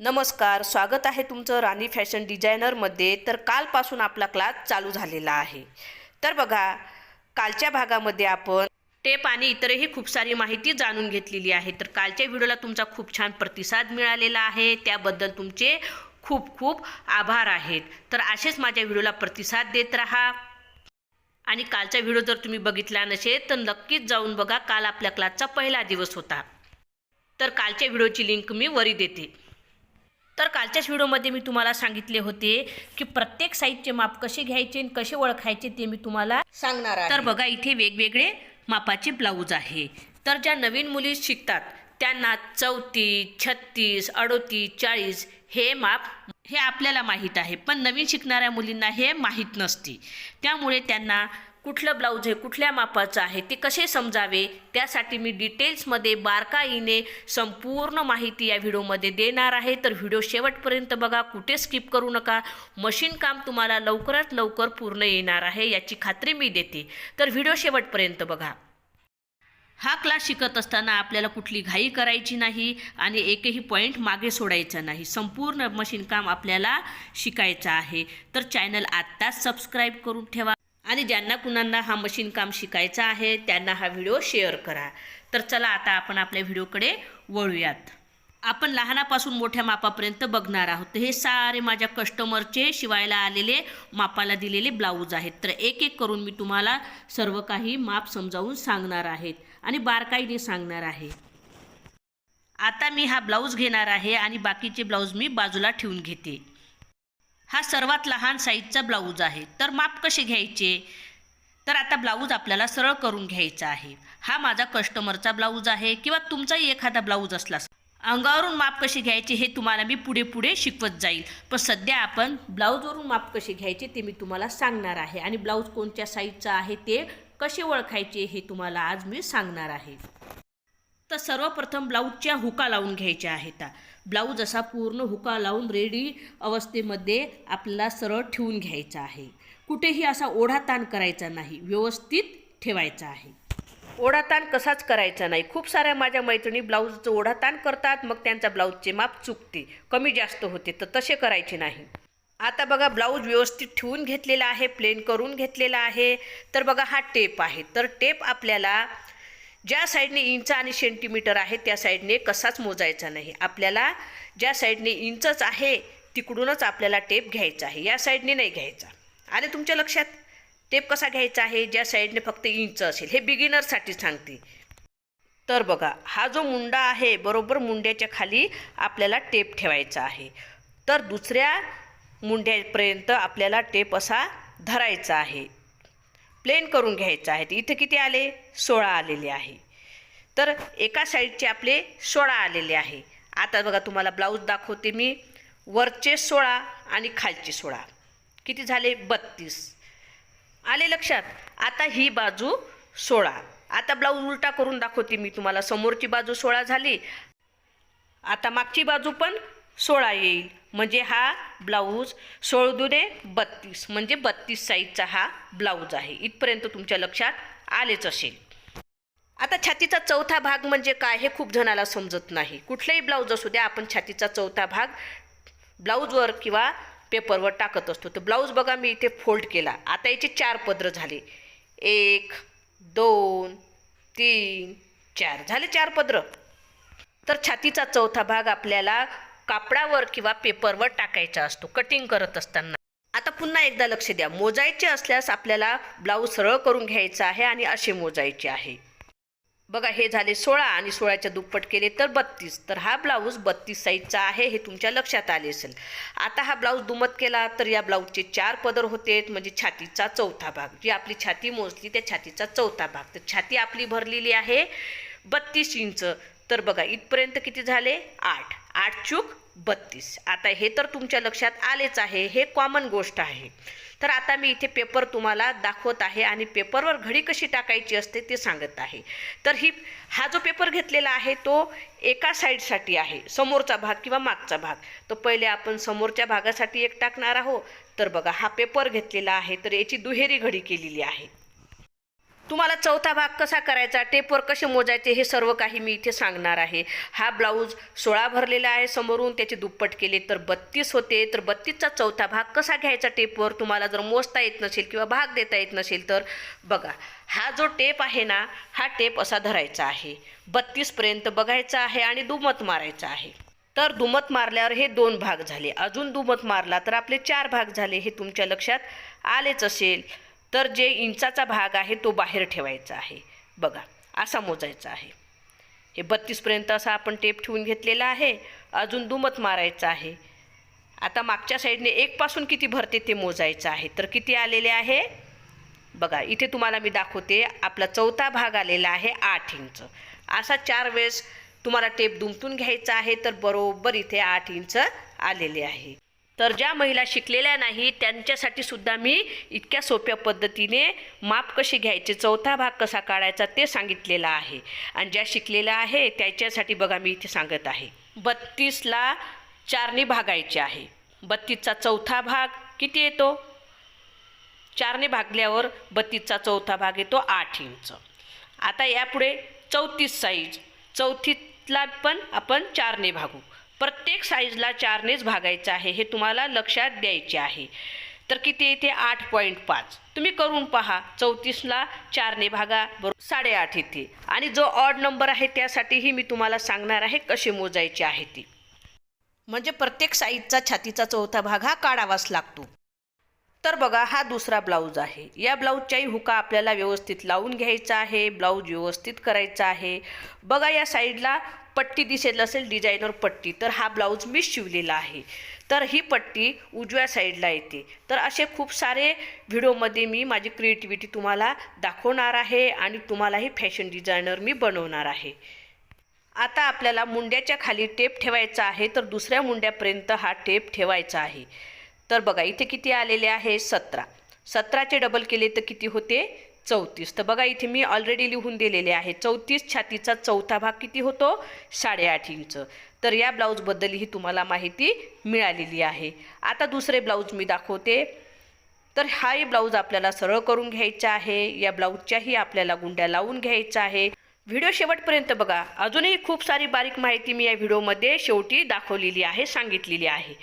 नमस्कार स्वागत आहे तुमचं राणी फॅशन डिझायनरमध्ये. तर कालपासून आपला क्लास चालू झालेला आहे. तर बघा कालच्या भागामध्ये आपण टेप आणि इतरही खूप सारी माहिती जाणून घेतलेली आहे. तर कालच्या व्हिडिओला तुमचा खूप छान प्रतिसाद मिळालेला आहे. त्याबद्दल तुमचे खूप खूप आभार आहेत. तर असेच माझ्या व्हिडिओला प्रतिसाद देत राहा. आणि कालचा व्हिडिओ जर तुम्ही बघितला नसेल तर नक्कीच जाऊन बघा. काल आपल्या क्लासचा पहिला दिवस होता. तर कालच्या व्हिडिओची लिंक मी वरी देते. तर कालच्याच व्हिडिओमध्ये मी तुम्हाला सांगितले होते की प्रत्येक साईजचे माप कसे घ्यायचे आणि कसे ओळखायचे ते मी तुम्हाला सांगणार आहे. तर बघा इथे वेगवेगळे मापाचे ब्लाऊज आहे. तर ज्या नवीन मुली शिकतात त्यांना चौतीस छत्तीस अडोतीस चाळीस हे माप हे आपल्याला माहीत आहे. पण नवीन शिकणाऱ्या मुलींना हे माहीत नसते. त्यामुळे त्यांना कुठलं ब्लाऊज हे कुठल्या मापाचं आहे ते कसे समजावे त्यासाठी मी डिटेल्समध्ये बारकाईने संपूर्ण माहिती या व्हिडिओमध्ये देणार आहे. तर व्हिडिओ शेवटपर्यंत बघा कुठे स्किप करू नका. मशीन काम तुम्हाला लवकरात लवकर पूर्ण येणार आहे याची खात्री मी देते. तर व्हिडिओ शेवटपर्यंत बघा. हा क्लास शिकत असताना आपल्याला कुठली घाई करायची नाही आणि एकही पॉईंट मागे सोडायचा नाही. संपूर्ण मशीनकाम आपल्याला शिकायचं आहे. तर चॅनल आत्ताच सबस्क्राईब करून ठेवा. आणि ज्यांना कुणांना हा मशीन काम शिकायचा आहे त्यांना हा व्हिडिओ शेअर करा. तर चला आता आपण आपल्या व्हिडिओकडे वळूयात. आपण लहानापासून मोठ्या मापापर्यंत बघणार आहोत. हे सारे माझ्या कस्टमरचे शिवायला आलेले मापाला दिलेले ब्लाऊज आहेत. तर एक एक करून मी तुम्हाला सर्व काही माप समजावून सांगणार आहेत आणि बारकाईने सांगणार आहे. आता मी हा ब्लाऊज घेणार आहे आणि बाकीचे ब्लाऊज मी बाजूला ठेवून घेते. हा सर्वात लहान साईजचा ब्लाऊज आहे. तर माप कसे घ्यायचे? तर आता ब्लाऊज आपल्याला सरळ करून घ्यायचा आहे. हा माझा कस्टमरचा ब्लाऊज आहे किंवा तुमचाही एखादा ब्लाऊज असला. अंगावरून माप कसे घ्यायचे हे तुम्हाला मी पुढे पुढे शिकवत जाईल. पण सध्या आपण ब्लाऊजवरून माप कसे घ्यायचे ते मी तुम्हाला सांगणार आहे. आणि ब्लाऊज कोणत्या साईजचा आहे ते कसे ओळखायचे हे तुम्हाला आज मी सांगणार आहे. तर सर्वप्रथम ब्लाऊजच्या हुका लावून घ्यायच्या आहेत. ब्लाऊज असा पूर्ण हुका लावून रेडी अवस्थेमध्ये आपल्याला सरळ ठेवून घ्यायचा आहे. कुठेही असा ओढाताण करायचा नाही व्यवस्थित ठेवायचा आहे. ओढा ताण कसाच करायचा नाही? खूप साऱ्या माझ्या मैत्रिणी ब्लाऊजचं ओढाताण करतात मग त्यांचा ब्लाऊजचे माप चुकते कमी जास्त होते तर तसे करायचे नाही. आता बघा ब्लाऊज व्यवस्थित ठेवून घेतलेला आहे प्लेन करून घेतलेला आहे. तर बघा हा टेप आहे. तर टेप आपल्याला ज्या साईडने इंच आणि सेंटीमीटर आहे त्या साईडने कसाच मोजायचा नाही. आपल्याला ज्या साईडने इंचच आहे तिकडूनच आपल्याला टेप घ्यायचा आहे. या साईडने नाही घ्यायचा. आले तुमच्या लक्षात? टेप कसा घ्यायचा आहे? ज्या साईडने फक्त इंच असेल. हे बिगिनरसाठी सांगते. तर बघा हा जो मुंडा आहे बरोबर मुंड्याच्या खाली आपल्याला टेप ठेवायचा आहे. तर दुसऱ्या मुंड्यापर्यंत आपल्याला टेप असा धरायचा आहे. प्लेन करून घ्यायचं आहे इथं किती आले? सोळा आलेले आहे. तर एका साईडचे आपले सोळा आलेले आहे. आता बघा तुम्हाला ब्लाऊज दाखवते मी. वरचे सोळा आणि खालचे सोळा. किती झाले? बत्तीस. आले लक्षात? आता ही बाजू सोळा. आता ब्लाऊज उलटा करून दाखवते मी तुम्हाला. समोरची बाजू सोळा झाली. आता मागची बाजू पण सोळा येईल. म्हणजे हा ब्लाऊज सोळ दुने बत्तीस. म्हणजे बत्तीस साईजचा हा ब्लाऊज आहे. इथपर्यंत तुमच्या लक्षात आलेच असेल. आता छातीचा चौथा भाग म्हणजे काय हे खूप जणाला समजत नाही. कुठलाही ब्लाऊज असू द्या आपण छातीचा चौथा भाग ब्लाऊजवर किंवा पेपरवर टाकत असतो. तर ब्लाऊज बघा मी इथे फोल्ड केला. आता याचे चार पदर झाले. एक दोन तीन चार. झाले चार पदर. तर छातीचा चौथा भाग आपल्याला कापडावर किंवा पेपरवर टाकायचा असतो कटिंग करत असताना. आता पुन्हा एकदा लक्ष द्या. मोजायचे असल्यास आपल्याला ब्लाऊज सरळ करून घ्यायचा आहे आणि असे मोजायचे आहे. बघा हे झाले सोळा आणि सोळाच्या दुप्पट केले तर बत्तीस. तर हा ब्लाऊज बत्तीस साईजचा आहे हे तुमच्या लक्षात आले असेल. आता हा ब्लाऊज दुमत केला तर या ब्लाऊजचे चार पदर होते म्हणजे छातीचा चौथा भाग. जी आपली छाती मोजली त्या छातीचा चौथा भाग. तर छाती आपली भरलेली आहे बत्तीस इंच. तर बघा इथपर्यंत किती झाले? आठ. आठ चूक बत्तीस. आता हे तर तुमच्या लक्षात आलेच आहे. हे कॉमन गोष्ट आहे. तर आता मी इथे पेपर तुम्हाला दाखवत आहे आणि पेपरवर घडी कशी टाकायची असते ते सांगत आहे. तर ही हा जो पेपर घेतलेला आहे तो एका साईडसाठी आहे. समोरचा भाग किंवा मागचा भाग. तर पहिले आपण समोरच्या भागासाठी एक टाकणार आहोत. तर बघा हा पेपर घेतलेला आहे. तर याची दुहेरी घडी केलेली आहे. तुम्हाला चौथा भाग कसा करायचा टेपवर कसे मोजायचे हे सर्व काही मी इथे सांगणार आहे. हा ब्लाऊज सोळा भरलेला आहे समोरून त्याचे दुप्पट केले तर बत्तीस होते. तर बत्तीसचा चौथा भाग कसा घ्यायचा टेपवर तुम्हाला जर मोजता येत नसेल किंवा भाग देता येत नसेल तर बघा हा जो टेप आहे ना हा टेप असा धरायचा आहे. बत्तीसपर्यंत बघायचा आहे आणि दुमत मारायचा आहे. तर दुमत मारल्यावर हे दोन भाग झाले. अजून दुमत मारला तर आपले चार भाग झाले हे तुमच्या लक्षात आलेच असेल. तर जे इंचाचा भाग आहे तो बाहेर ठेवायचा आहे. बघा असा मोजायचा आहे. हे बत्तीसपर्यंत असा आपण टेप ठेवून घेतलेला आहे. अजून दुमत मारायचं आहे. आता मागच्या साईडने एकपासून किती भरते ते मोजायचं आहे. तर किती आलेले आहे? बघा इथे तुम्हाला मी दाखवते. आपला चौथा भाग आलेला आहे आठ इंच. असा चार वेळेस तुम्हाला टेप दुमटून घ्यायचा आहे तर बरोबर इथे आठ इंच आलेले आहे. तर ज्या महिला शिकलेल्या नाही त्यांच्यासाठी सुद्धा मी इतक्या सोप्या पद्धतीने माप कसे घ्यायचे चौथा भाग कसा काढायचा ते सांगितलेलं आहे. आणि ज्या शिकलेल्या आहे त्याच्यासाठी बघा मी इथे सांगत आहे. बत्तीसला चारने भागायचे आहे. बत्तीसचा चौथा भाग किती येतो? चारने भागल्यावर बत्तीसचा चौथा भाग येतो आठ इंच. आता यापुढे चौतीस साईज चौथीतला पण आपण चारने भागू. प्रत्येक साईजला चारनेच भागायचं आहे हे तुम्हाला लक्षात द्यायचे आहे. तर किती येते आठ पॉईंट पाच. तुम्ही करून पहा चौतीसला चारने भागा बरोबर साडेआठ येते. आणि जो ऑड नंबर आहे त्यासाठीही मी तुम्हाला सांगणार आहे कसे मोजायचे आहे ती. म्हणजे प्रत्येक साईजचा छातीचा चौथा भाग हा काढावाच लागतो. तर बघा हा दुसरा ब्लाऊज आहे. या ब्लाऊजच्याही हुका आपल्याला व्यवस्थित लावून घ्यायचा आहे ब्लाऊज व्यवस्थित करायचा आहे. बघा या साईडला पट्टी दिसेल असेल डिझायनर पट्टी तर हा ब्लाऊज मी शिवलेला आहे. तर ही पट्टी उजव्या साईडला येते. तर असे खूप सारे व्हिडिओमध्ये मी माझी क्रिएटिव्हिटी तुम्हाला दाखवणार आहे आणि तुम्हालाही फॅशन डिझायनर मी बनवणार आहे. आता आपल्याला मुंड्याच्या खाली टेप ठेवायचा आहे तर दुसऱ्या मुंड्यापर्यंत हा टेप ठेवायचा आहे. तर बघा इथे किती आलेले आहे? सतरा. सतराचे डबल केले तर किती होते? चौतीस. तर बघा इथे मी ऑलरेडी लिहून दिलेले आहे. चौतीस छातीचा चौथा भाग किती होतो? साडेआठ इंच. तर या ब्लाऊजबद्दलही तुम्हाला माहिती मिळालेली आहे. आता दुसरे ब्लाऊज मी दाखवते. तर हाही ब्लाऊज आपल्याला सरळ करून घ्यायचा आहे. या ब्लाऊजच्याही आपल्याला गुंड्या लावून घ्यायचा आहे. व्हिडिओ शेवटपर्यंत बघा. अजूनही खूप सारी बारीक माहिती मी या व्हिडिओमध्ये शेवटी दाखवलेली आहे सांगितलेली आहे.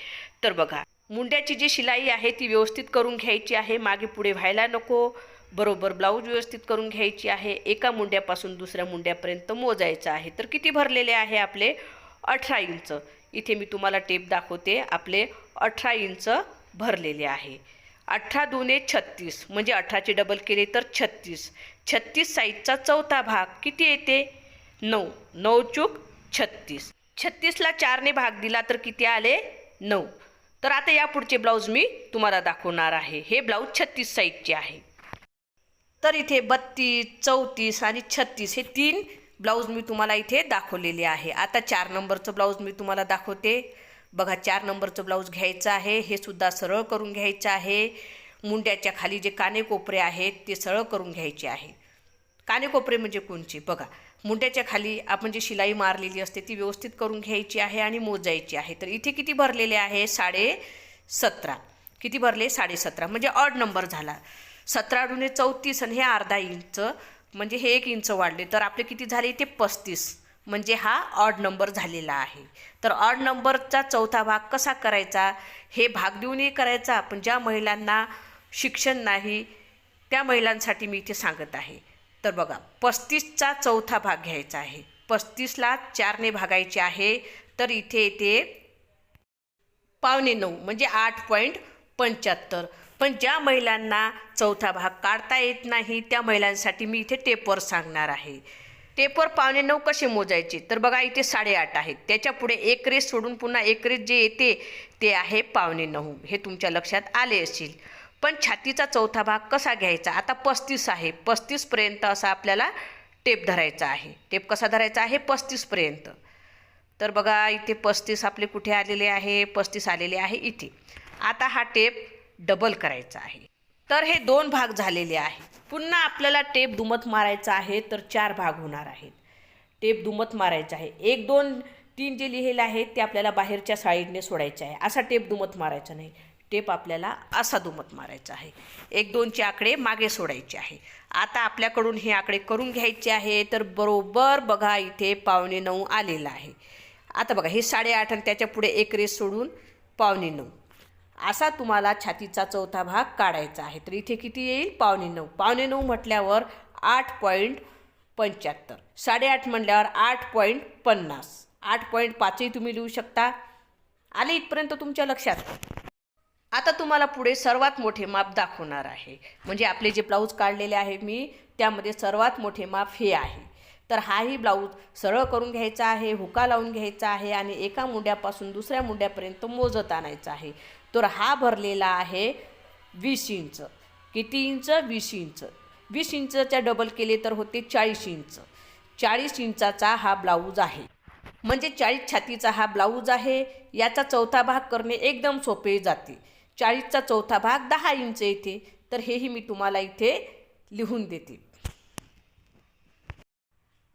तर बघा मुंड्याची जी शिलाई आहे ती व्यवस्थित करून घ्यायची आहे. मागे पुढे व्हायला नको. बरोबर ब्लाऊज व्यवस्थित करून घ्यायची आहे. एका मुंड्यापासून दुसऱ्या मुंड्यापर्यंत मोजायचं आहे. तर किती भरलेले आहे आपले? अठरा इंच. इथे मी तुम्हाला टेप दाखवते. आपले अठरा इंच भरलेले आहे. अठरा दुने छत्तीस. म्हणजे अठराचे डबल केले तर छत्तीस. छत्तीस साईजचा चौथा भाग किती येते? नऊ. नऊ चूक छत्तीस. छत्तीसला चारने भाग दिला तर किती आले? नऊ. तर आता या पुढचे ब्लाऊज मी तुम्हाला दाखवणार आहे. हे ब्लाऊज छत्तीस साईजचे आहे. तर इथे बत्तीस चौतीस आणि छत्तीस हे तीन ब्लाऊज मी तुम्हाला इथे दाखवलेले आहे. आता चार नंबरचं ब्लाऊज मी तुम्हाला दाखवते. बघा चार नंबरचं ब्लाऊज घ्यायचं आहे. हे सुद्धा सरळ करून घ्यायचं आहे. मुंड्याच्या खाली जे कानेकोपरे आहेत ते सरळ करून घ्यायचे आहे. कानेकोपरे म्हणजे कोणचे? बघा मुंड्याच्या खाली आपण जी शिलाई मारलेली असते ती व्यवस्थित करून घ्यायची आहे आणि मोजायची आहे. तर इथे किती भरलेले आहे? साडे सतरा. किती भरले? साडेसतरा म्हणजे ऑड नंबर झाला. सतरा गुणे चौतीस आणि हे अर्धा इंच म्हणजे हे एक इंच वाढले. तर आपले किती झाले? ते पस्तीस. म्हणजे हा ऑड नंबर झालेला आहे. तर ऑड नंबरचा चौथा भाग कसा करायचा? हे भाग देऊनही करायचा पण ज्या महिलांना शिक्षण नाही त्या महिलांसाठी मी इथे सांगत आहे. तर बघा पस्तीसचा चौथा भाग घ्यायचा आहे. पस्तीसला चारने भागायचे आहे. तर इथे येते पावणे नऊ म्हणजे आठ पॉईंट पंच्याहत्तर. पण ज्या महिलांना चौथा भाग काढता येत नाही त्या महिलांसाठी मी इथे टेपवर सांगणार आहे. टेपवर पावणे नऊ कसे मोजायचे? तर बघा इथे साडेआठ आहेत. त्याच्या पुढे एक रेस सोडून पुन्हा एक रेस जे येते ते आहे पावणे नऊ. हे तुमच्या लक्षात आले असेल. पण छातीचा चौथा भाग कसा घ्यायचा? आता पस्तीस आहे. पस्तीसपर्यंत असा आपल्याला टेप धरायचा आहे. टेप कसा धरायचा आहे? पस्तीसपर्यंत तर बघा इथे पस्तीस आपले कुठे आलेले आहे? पस्तीस आलेले आहे इथे. आता हा टेप डबल करायचा आहे. तर हे दोन भाग झालेले आहे. पुन्हा आपल्याला टेप दुमत मारायचा आहे तर चार भाग होणार आहेत. टेप दुमत मारायचा आहे. एक दोन तीन जे लिहिलेलं आहे ते आपल्याला बाहेरच्या साईडने सोडायचे आहे. असा टेप दुमत मारायचा नाही. टेप आपल्याला असा दुमत मारायचा आहे. एक दोनचे आकडे मागे सोडायचे आहे. आता आपल्याकडून हे आकडे करून घ्यायचे आहे तर बरोबर बघा इथे पावणे नऊ आलेला आहे. आता बघा हे साडेआठ आणि त्याच्या पुढे एक रेस सोडून पावणे नऊ. असा तुम्हाला छातीचा चौथा भाग काढायचा आहे. तर इथे किती येईल? पावणे नऊ. पावणे नऊ म्हटल्यावर आठ पॉईंट पंच्याहत्तर. साडेआठ म्हटल्यावर आठ पॉईंट पन्नास. आठ पॉईंट पाचही तुम्ही लिहू शकता. आले इथपर्यंत तुमच्या लक्षात? आता तुम्हाला पुढे सर्वात मोठे माप दाखवणार आहे. म्हणजे आपले जे ब्लाऊज काढलेले आहे मी त्यामध्ये सर्वात मोठे माप हे आहे. तर हाही ब्लाऊज सरळ करून घ्यायचा आहे हुका लावून घ्यायचा आहे आणि एका मुंड्यापासून दुसऱ्या मुंड्यापर्यंत मोजत आणायचा आहे. तर हा भरलेला आहे वीस इंच. किती इंच? वीस इंच. वीस इंचच्या डबल केले तर होते चाळीस इंच. चाळीस इंचाचा हा ब्लाऊज आहे. म्हणजे चाळीस छातीचा हा ब्लाऊज आहे. याचा चौथा भाग करणे एकदम सोपे जाते. चाळीसचा चौथा भाग दहा इंच येते. तर हेही मी तुम्हाला इथे लिहून देते.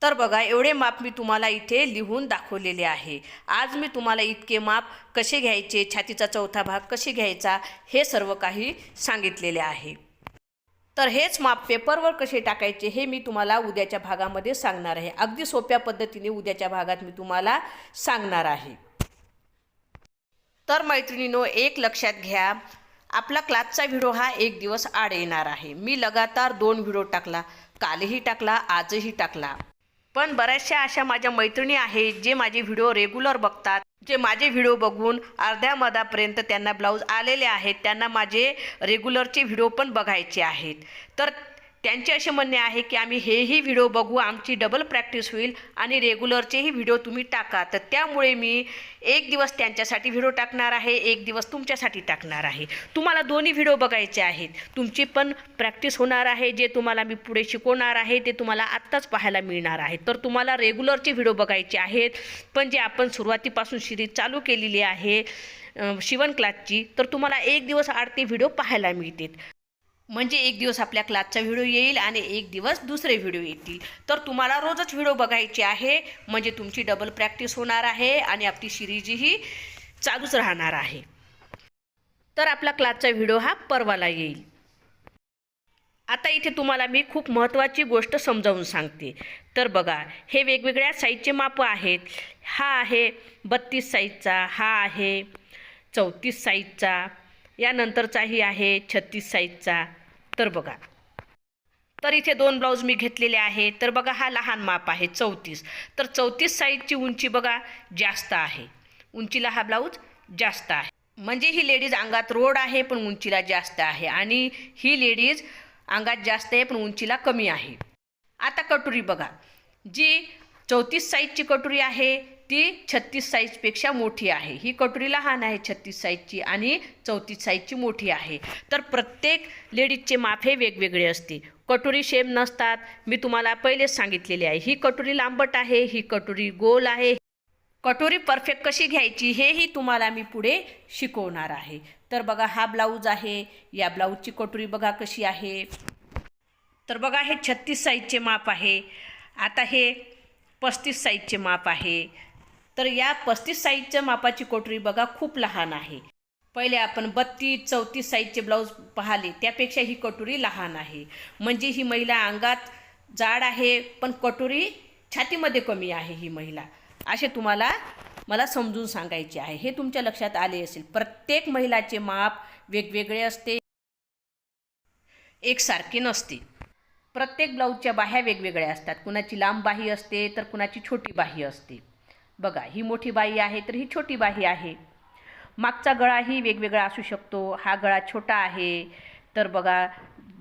तर बघा एवढे माप मी तुम्हाला इथे लिहून दाखवलेले आहे. आज मी तुम्हाला इतके माप कसे घ्यायचे छातीचा चौथा भाग कसे घ्यायचा हे सर्व काही सांगितलेले आहे. तर हेच माप पेपरवर कसे टाकायचे हे मी तुम्हाला उद्याच्या भागामध्ये सांगणार आहे. अगदी सोप्या पद्धतीने उद्याच्या भागात मी तुम्हाला सांगणार आहे. तर मैत्रिणीनो एक लक्षात घ्या आपला क्लासचा व्हिडिओ हा एक दिवस आड येणार आहे. मी लगातार दोन व्हिडिओ टाकला कालही टाकला आजही टाकला. पण बऱ्याचशा अशा माझ्या मैत्रिणी आहेत जे माझे व्हिडिओ रेग्युलर बघतात जे माझे व्हिडिओ बघून अर्ध्या मधापर्यंत त्यांना ब्लाऊज आलेले आहेत त्यांना माझे रेग्युलरचे व्हिडिओ पण बघायचे आहेत. तर त्यांचे असे म्हणणे आहे की आम्ही हेही व्हिडिओ बघू आमची डबल प्रॅक्टिस होईल आणि रेग्युलरचेही व्हिडिओ तुम्ही टाका. तर त्यामुळे मी एक दिवस त्यांच्यासाठी व्हिडिओ टाकणार आहे एक दिवस तुमच्यासाठी टाकणार आहे. तुम्हाला दोन्ही व्हिडिओ बघायचे आहेत. तुमची पण प्रॅक्टिस होणार आहे जे तुम्हाला मी पुढे शिकवणार आहे ते तुम्हाला आत्ताच पाहायला मिळणार आहे. तर तुम्हाला रेग्युलरचे व्हिडिओ बघायचे आहेत. पण जे आपण सुरुवातीपासून सिरीज चालू केलेली आहे शिवण क्लासची तर तुम्हाला एक दिवस आड ते व्हिडिओ पाहायला मिळते म्हणजे एक दिवस आपल्या क्लासचा व्हिडिओ येईल आणि एक दिवस दुसरे व्हिडिओ येतील. तर तुम्हाला रोजच व्हिडिओ बघायचे आहे. म्हणजे तुमची डबल प्रॅक्टिस होणार आहे आणि आपली सिरीजही चालूच राहणार आहे. तर आपला क्लासचा व्हिडिओ हा परवाला येईल. आता इथे तुम्हाला मी खूप महत्त्वाची गोष्ट समजावून सांगते. तर बघा हे वेगवेगळ्या साईजचे मापं आहेत. हा आहे बत्तीस साईजचा हा आहे चौतीस साईजचा यानंतरचाही आहे छत्तीस साईजचा तर बघा. तर इथे दोन ब्लाऊज मी घेतलेले आहे. तर बघा हा लहान माप आहे चौतीस. तर चौतीस साईजची उंची बघा जास्त आहे. उंचीला हा ब्लाऊज जास्त आहे. म्हणजे ही लेडीज अंगात रोड आहे पण उंचीला जास्त आहे. आणि ही लेडीज अंगात जास्त आहे पण उंचीला कमी आहे. आता कटोरी बघा. जी चौतीस साईजची कटोरी आहे ती छत्तीस साईजपेक्षा मोठी आहे. ही कटोरी लहान आहे छत्तीस साईजची आणि चौतीस साईजची मोठी आहे. तर प्रत्येक लेडीजचे माप हे वेगवेगळे असते. कटोरी शेम नसतात. मी तुम्हाला पहिलेच सांगितलेले आहे. ही कटोरी लांबट आहे ही कटोरी गोल आहे. कटोरी परफेक्ट कशी घ्यायची हेही तुम्हाला मी पुढे शिकवणार आहे. तर बघा हा ब्लाऊज आहे. या ब्लाऊजची कटोरी बघा कशी आहे. तर बघा हे छत्तीस साईजचे माप आहे. आता हे पस्तीस साईजचे माप आहे. तर या पस्तीस साईजच्या मापाची कोटरी बघा खूप लहान आहे. पहिले आपण बत्तीस चौतीस साईजचे ब्लाऊज पाहिले त्यापेक्षा ही कटोरी लहान आहे. म्हणजे ही महिला अंगात जाड आहे पण कटोरी छातीमध्ये कमी आहे ही महिला. असे तुम्हाला मला समजून सांगायचे आहे. हे तुमच्या लक्षात आले असेल. प्रत्येक महिलाचे माप वेगवेगळे असते. एकसारखे नसते. प्रत्येक ब्लाऊजच्या बाह्या वेगवेगळ्या असतात. कुणाची लांब बाही असते तर कुणाची छोटी बाही असते. बघा ही मोठी बाही आहे तर ही छोटी बाही आहे. मागचा गळाही वेगवेगळा असू शकतो. हा गळा छोटा आहे. तर बघा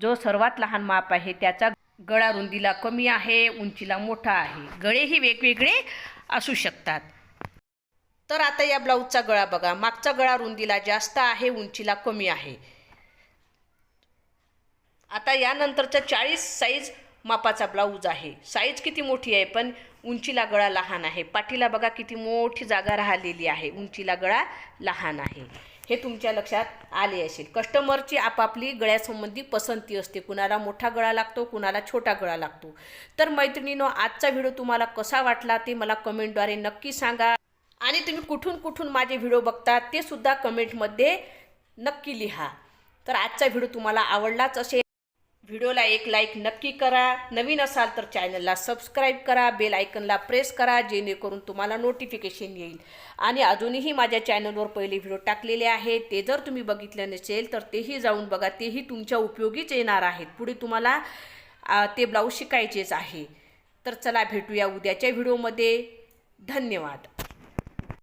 जो सर्वात लहान माप आहे त्याचा गळा रुंदीला कमी आहे उंचीला मोठा आहे. गळेही वेगवेगळे असू शकतात. तर आता या ब्लाऊजचा गळा बघा. मागचा गळा रुंदीला जास्त आहे उंचीला कमी आहे. आता यानंतरचा चाळीस साईज मापाचा ब्लाऊज आहे. साईज किती मोठी आहे पण उंचीला गळा लहान आहे. पाठीला बघा किती मोठी जागा राहिलेली आहे. उंचीला गळा लहान आहे. हे तुमच्या लक्षात आले असेल. कस्टमरची आपापली गळ्यासंबंधी पसंती असते. कुणाला मोठा गळा लागतो कुणाला छोटा गळा लागतो. तर मैत्रिणीनो आजचा व्हिडिओ तुम्हाला कसा वाटला ते मला कमेंटद्वारे नक्की सांगा. आणि तुम्ही कुठून कुठून माझे व्हिडिओ बघता ते सुद्धा कमेंटमध्ये नक्की लिहा. तर आजचा व्हिडिओ तुम्हाला आवडलाच असेल. व्हिडिओला एक लाईक नक्की करा. नवीन असाल तर चॅनलला सबस्क्राईब करा. बेल आयकनला प्रेस करा जेणेकरून तुम्हाला नोटिफिकेशन येईल. आणि अजूनही माझ्या चॅनलवर पहिले व्हिडिओ टाकलेले आहेत. ते जर तुम्ही बघितले नसेल तर तेही जाऊन बघा. तेही तुमच्या उपयोगीच येणार आहेत. पुढे तुम्हाला ते ब्लाऊज शिकायचेच आहे. तर चला भेटूया उद्याच्या व्हिडिओमध्ये. धन्यवाद.